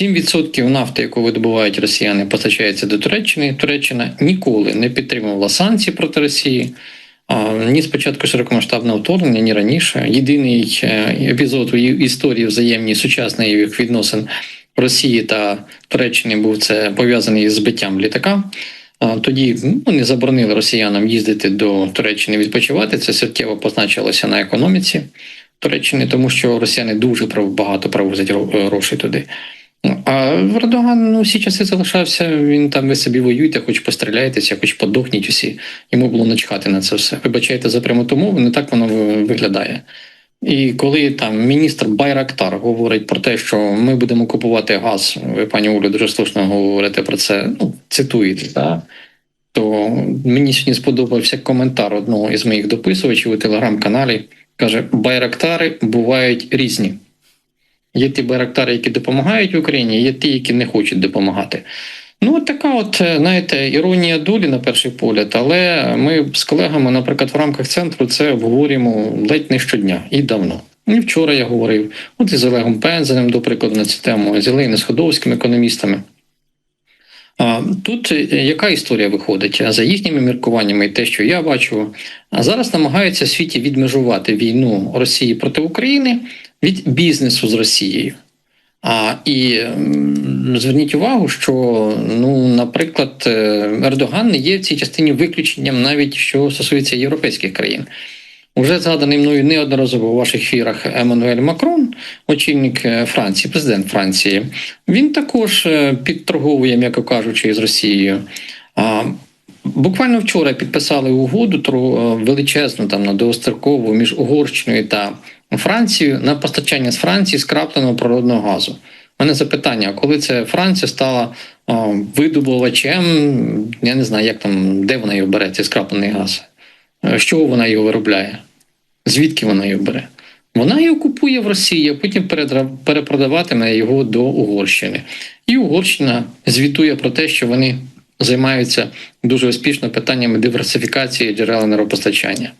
7% нафти, яку видобувають росіяни, постачається до Туреччини. Туреччина ніколи не підтримувала санкції проти Росії. Ні спочатку широкомасштабного вторгнення, ні раніше. Єдиний е, епізод у історії взаємній сучасних відносин Росії та Туреччини був це пов'язаний з збиттям літака. Тоді ну, заборонили росіянам їздити до Туреччини відпочивати. Це суттєво позначилося на економіці Туреччини, тому що росіяни дуже багато привозять гро- грошей туди. Ну, А Ердоган ну, всі часи залишався, він там ви собі воюєте, хоч постріляєтеся, хоч подохніть усі. Йому було начхати на це все. Вибачайте за пряму мову, не так воно виглядає. І коли там міністр Байрактар говорить про те, що ми будемо купувати газ, ви, пані Олю, дуже слушно говорите про це, ну, цитуєте, так? то мені сьогодні сподобався коментар одного із моїх дописувачів у телеграм-каналі. Каже: Байрактари бувають різні. Є ті байрактари, які допомагають Україні, є ті, які не хочуть допомагати. Ну, от така, от, е, знаєте, іронія долі на перший погляд, але ми з колегами, наприклад, в рамках центру це обговорюємо ледь не щодня і давно. І вчора я говорив, от із Олегом Пензенем, до прикладу, на цю тему, з Єлею Сходовським економістами. Тут е, яка історія виходить? За їхніми міркуваннями, і те, що я бачу, а зараз намагаються світі відмежувати війну Росії проти України від бізнесу з Росією. А і зверніть увагу, що ну, наприклад, е, Ердоган не є в цій частині виключенням, навіть що стосується європейських країн. Уже згаданий мною неодноразово у ваших ефірах Еммануель Макрон, очільник е, Франції, президент Франції, він також е, підторговує, м'яко кажучи, з Росією. Буквально вчора підписали угоду величезну там на довгострокову між Угорщиною та Францією на постачання з Франції скрапленого природного газу. У мене запитання: коли це Франція стала а, видобувачем, я не знаю, як там, де вона його бере, цей скраплений газ? Е, З чого вона його виробляє? Звідки вона його бере? Вона його купує в Росії, а потім перепродаватиме його до Угорщини. І Угорщина звітує про те, що вони займаються дуже успішно питаннями диверсифікації джерел енергопостачання.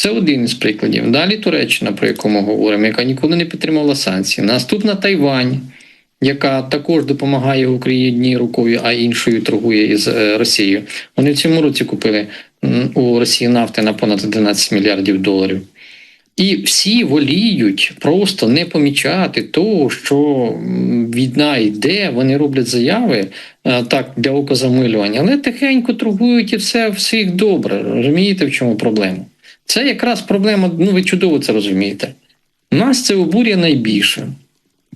Це один із прикладів. Далі Туреччина, про яку ми говоримо, яка ніколи не підтримувала санкції. Наступна Тайвань, яка також допомагає Україні рукою, а іншою торгує із е, Росією. Вони в цьому році купили у Росії нафти на понад 11 мільярдів доларів. І всі воліють просто не помічати того, що війна йде, вони роблять заяви е, так для окозамилювання, але тихенько торгують і все всіх добре. Розумієте, в чому проблема? Це якраз проблема, ну ви чудово це розумієте. Нас це обурює найбільше.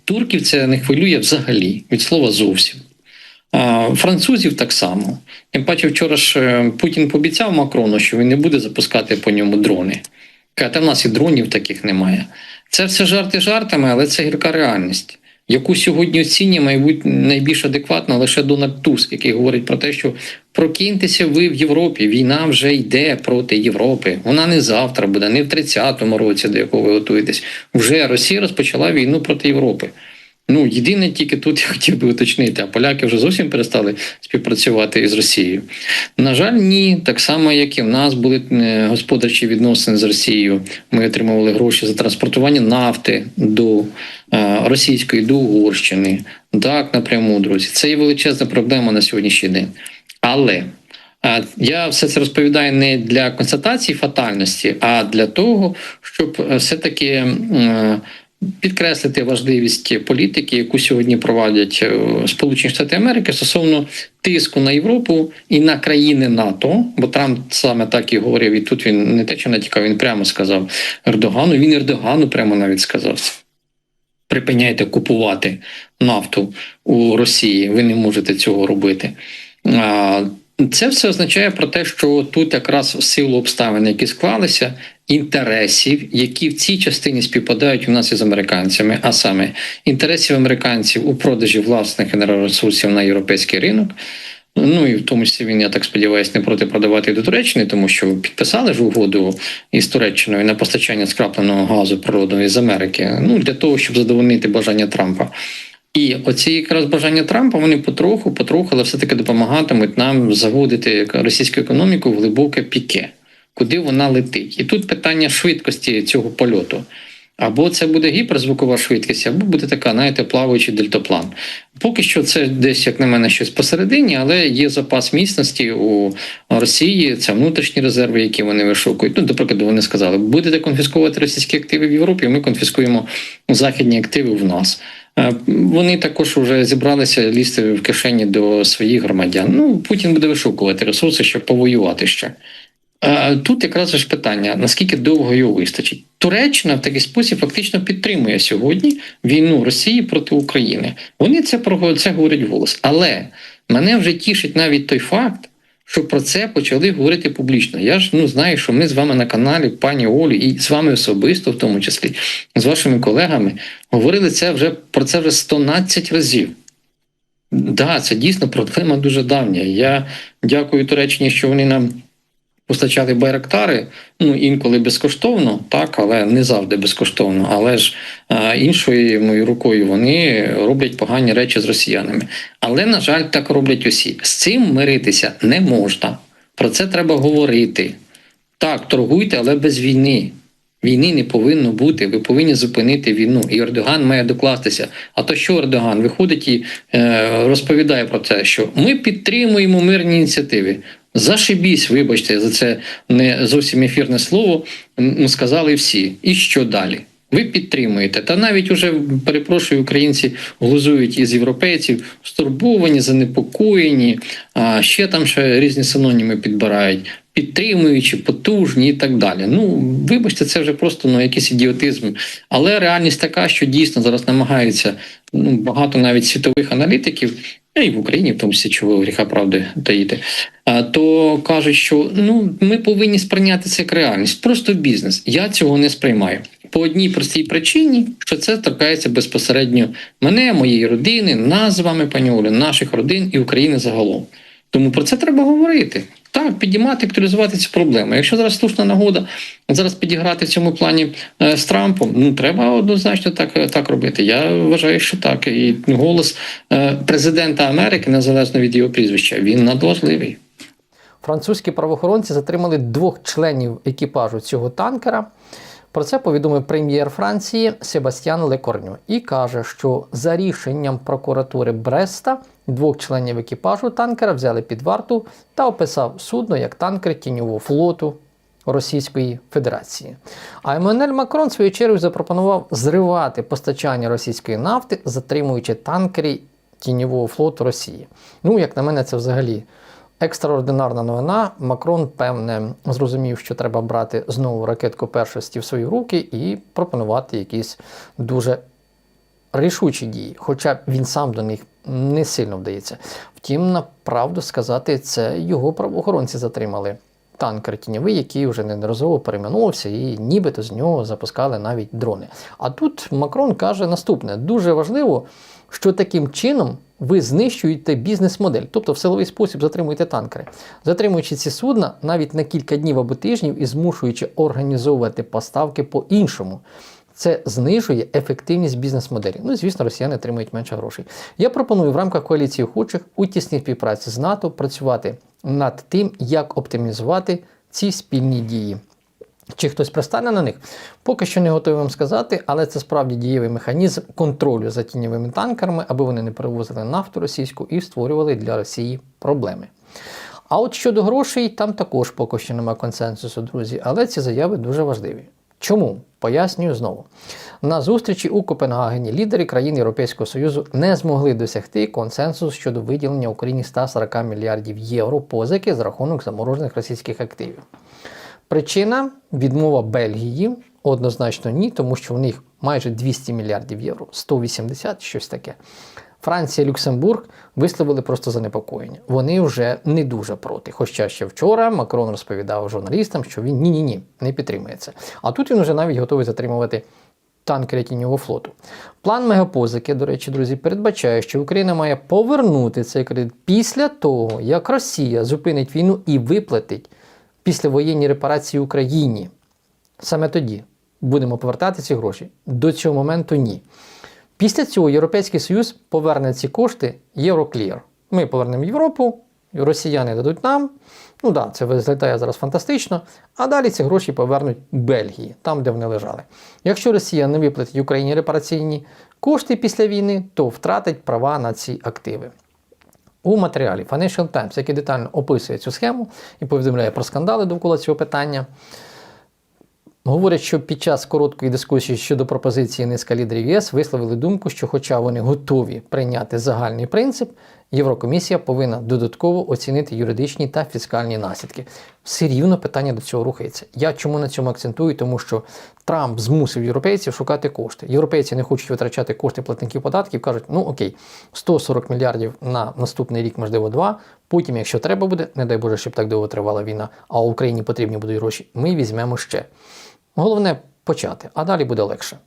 Турків це не хвилює взагалі, від слова зовсім. А французів так само. Тим паче, вчора ж е, Путін пообіцяв Макрону, що він не буде запускати по ньому дрони. Та в нас і дронів таких немає. Це все жарти жартами, але це гірка реальність, яку сьогодні оцінює, мабуть, найбільш адекватно лише Дональд Туск, який говорить про те, що прокиньтеся ви в Європі. Війна вже йде проти Європи. Вона не завтра буде, не в 30-му році, до якого ви готуєтесь. Вже Росія розпочала війну проти Європи. Ну, єдине тільки тут я хотів би уточнити, а поляки вже зовсім перестали співпрацювати із Росією. На жаль, ні. Так само, як і в нас були е, господарчі відносини з Росією. Ми отримували гроші за транспортування нафти до е, російської до Угорщини. Так, напряму, друзі. Це є величезна проблема на сьогоднішній день. Але я все це розповідаю не для констатації фатальності, а для того, щоб е, все-таки е, підкреслити важливість політики, яку сьогодні проводять е, Сполучені Штати Америки стосовно тиску на Європу і на країни НАТО, бо Трамп саме так і говорив, і тут він не те, що натякав, він прямо сказав Ердогану. Він Ердогану прямо навіть сказав. Припиняйте купувати нафту у Росії. Ви не можете цього робити. Це все означає про те, що тут якраз в силу обставин, які склалися, інтересів, які в цій частині співпадають у нас із американцями, а саме інтересів американців у продажі власних енергоресурсів на європейський ринок. Ну і в тому числі він, я так сподіваюся, не проти продавати до Туреччини, тому що підписали ж угоду із Туреччиною на постачання скрапленого газу природного із Америки. Ну для того, щоб задовольнити бажання Трампа. І оці якраз бажання Трампа вони потроху, потроху, але все-таки допомагатимуть нам заводити російську економіку в глибоке піке, куди вона летить. І тут питання швидкості цього польоту. Або це буде гіперзвукова швидкість, або буде така, знаєте, плаваючий дельтаплан. Поки що це десь, як на мене, щось посередині, але є запас міцності у Росії, це внутрішні резерви, які вони вишукують. Ну, до прикладу, вони сказали, будете конфісковувати російські активи в Європі, ми конфіскуємо західні активи в нас. Вони також вже зібралися лізти в кишені до своїх громадян. Ну, Путін буде вишукувати ресурси, щоб повоювати ще. Тут якраз ж питання: наскільки довго його вистачить? Туреччина в такий спосіб фактично підтримує сьогодні війну Росії проти України. Вони це про це говорять голос. Але мене вже тішить навіть той факт, що про це почали говорити публічно. Я ж ну знаю, що ми з вами на каналі, пані Олі, і з вами особисто, в тому числі, з вашими колегами, говорили це вже про це вже 112 разів. Да, це дійсно проблема дуже давня. Я дякую Туреччині, що вони нам постачали байрактари, ну інколи безкоштовно, так, але не завжди безкоштовно. Але ж а, іншою рукою вони роблять погані речі з росіянами. Але, на жаль, так роблять усі. З цим миритися не можна. Про це треба говорити. Так, торгуйте, але без війни. Війни не повинно бути. Ви повинні зупинити війну. І Ердоган має докластися. А то що Ердоган виходить і е, розповідає про те, що ми підтримуємо мирні ініціативи. Зашибісь, вибачте, за це не зовсім ефірне слово. Сказали всі. І що далі? Ви підтримуєте. Та навіть уже перепрошую, українці глузують із європейців, стурбовані, занепокоєні, а ще там ще різні синоніми підбирають, підтримуючи, потужні і так далі. Ну, вибачте, це вже просто ну, якийсь ідіотизм. Але реальність така, що дійсно зараз намагаються ну, багато навіть світових аналітиків. І в Україні, в тому числі, чого гріха правди таїти, то кажуть, що ну ми повинні сприйняти це як реальність, просто бізнес. Я цього не сприймаю по одній простій причині, що це торкається безпосередньо мене, моєї родини, нас з вами, пані Олю, наших родин і України загалом. Тому про це треба говорити. Так, підіймати, актуалізувати ці проблеми. Якщо зараз слушна нагода зараз підіграти в цьому плані е, з Трампом, ну треба однозначно так, е, так робити. Я вважаю, що так. І голос е, президента Америки, незалежно від його прізвища, він надважливий. Французькі правоохоронці затримали двох членів екіпажу цього танкера. Про це повідомив прем'єр Франції Себастьян Лекорню і каже, що за рішенням прокуратури Бреста двох членів екіпажу танкера взяли під варту та описав судно як танкер тіньового флоту Російської Федерації. А Еммануель Макрон, в свою чергу, запропонував зривати постачання російської нафти, затримуючи танкери тіньового флоту Росії. Ну, як на мене, це взагалі екстраординарна новина. Макрон, певне, зрозумів, що треба брати знову ракетку першості в свої руки і пропонувати якісь дуже рішучі дії, хоча він сам до них не сильно вдається. Втім, на правду сказати, це його правоохоронці затримали. Танкер тіньовий, який вже неодноразово перейменувався, і нібито з нього запускали навіть дрони. А тут Макрон каже наступне: дуже важливо, що таким чином ви знищуєте бізнес-модель, тобто в силовий спосіб затримуєте танкери, затримуючи ці судна навіть на кілька днів або тижнів і змушуючи організовувати поставки по-іншому. Це знижує ефективність бізнес-моделі. Ну, звісно, росіяни отримують менше грошей. Я пропоную в рамках коаліції охочих у тісній співпраці з НАТО працювати над тим, як оптимізувати ці спільні дії. Чи хтось пристане на них? Поки що не готовий вам сказати, але це справді дієвий механізм контролю за тіньовими танкерами, аби вони не перевозили нафту російську і створювали для Росії проблеми. А от щодо грошей, там також поки що немає консенсусу, друзі, але ці заяви дуже важливі. Чому? Пояснюю знову. На зустрічі у Копенгагені лідери країн Європейського Союзу не змогли досягти консенсусу щодо виділення Україні 140 мільярдів євро позики за рахунок заморожених російських активів. Причина відмова Бельгії однозначно ні, тому що в них майже 200 мільярдів євро, 180 щось таке. Франція, Люксембург висловили просто занепокоєння. Вони вже не дуже проти. Хоча ще вчора Макрон розповідав журналістам, що він ні-ні ні не підтримує це. А тут він вже навіть готовий затримувати танкери тіньового флоту. План мегапозики, до речі, друзі, передбачає, що Україна має повернути цей кредит після того, як Росія зупинить війну і виплатить післявоєнні репарації Україні. Саме тоді будемо повертати ці гроші. До цього моменту ні. Після цього Європейський Союз поверне ці кошти Євроклір. Ми повернемо Європу, росіяни дадуть нам, Ну так, да, це виглядає зараз фантастично. А далі ці гроші повернуть Бельгії, там, де вони лежали. Якщо Росія не виплатить Україні репараційні кошти після війни, то втратить права на ці активи. У матеріалі. Financial Times, який детально описує цю схему і повідомляє про скандали довкола цього питання, говорять, що під час короткої дискусії щодо пропозиції низка лідерів ЄС висловили думку, що, хоча вони готові прийняти загальний принцип, Єврокомісія повинна додатково оцінити юридичні та фіскальні наслідки. Все рівно питання до цього рухається. Я чому на цьому акцентую? Тому що Трамп змусив європейців шукати кошти. Європейці не хочуть витрачати кошти платників податків, кажуть, ну окей, 140 мільярдів на наступний рік, можливо, два. Потім, якщо треба буде, не дай Боже, щоб так довго тривала війна, а Україні потрібні будуть гроші, ми візьмемо ще. Головне почати, а далі буде легше.